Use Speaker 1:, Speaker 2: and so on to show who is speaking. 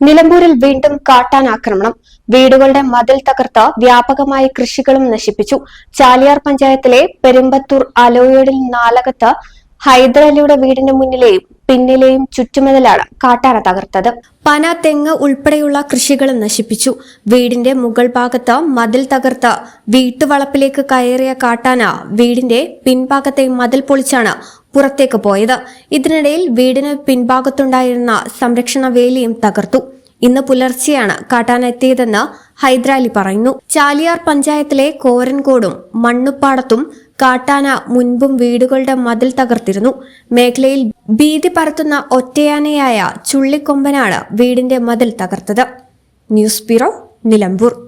Speaker 1: നിലമ്പൂരിൽ വീണ്ടും കാട്ടാൻ ആക്രമണം. വീടുകളുടെ മതിൽ തകർത്ത് വ്യാപകമായി കൃഷികളും നശിപ്പിച്ചു. ചാലിയാർ പഞ്ചായത്തിലെ പെരുമ്പത്തൂർ അലോയഡിൽ നാലകത്ത് ഹൈദരലിയുടെ വീടിന് മുന്നിലെയും പിന്നിലെയും ചുറ്റുമതിലാണ് കാട്ടാന തകർത്തത്. പന തെങ്ങ് ഉൾപ്പെടെയുള്ള കൃഷികളും നശിപ്പിച്ചു. വീടിന്റെ മുകൾ ഭാഗത്ത് മതിൽ തകർത്ത് വീട്ടുവളപ്പിലേക്ക് കയറിയ കാട്ടാന വീടിന്റെ പിൻഭാഗത്തെ മതിൽ പൊളിച്ചാണ് പുറത്തേക്ക് പോയത്. ഇതിനിടയിൽ വീടിന് പിൻഭാഗത്തുണ്ടായിരുന്ന സംരക്ഷണ വേലിയും തകർത്തു. ഇന്ന് പുലർച്ചെയാണ് കാട്ടാനെത്തിയതെന്ന് ഹൈദരാലി പറയുന്നു. ചാലിയാർ പഞ്ചായത്തിലെ കോരൻകോടും മണ്ണുപ്പാടത്തും കാട്ടാന മുൻപും വീടുകളുടെ മതിൽ തകർത്തിരുന്നു. മേഖലയിൽ ഭീതി പരത്തുന്ന ഒറ്റയാനയായ ചുള്ളിക്കൊമ്പനാണ് വീടിന്റെ മതിൽ തകർത്തത്. News bureau Nilambur.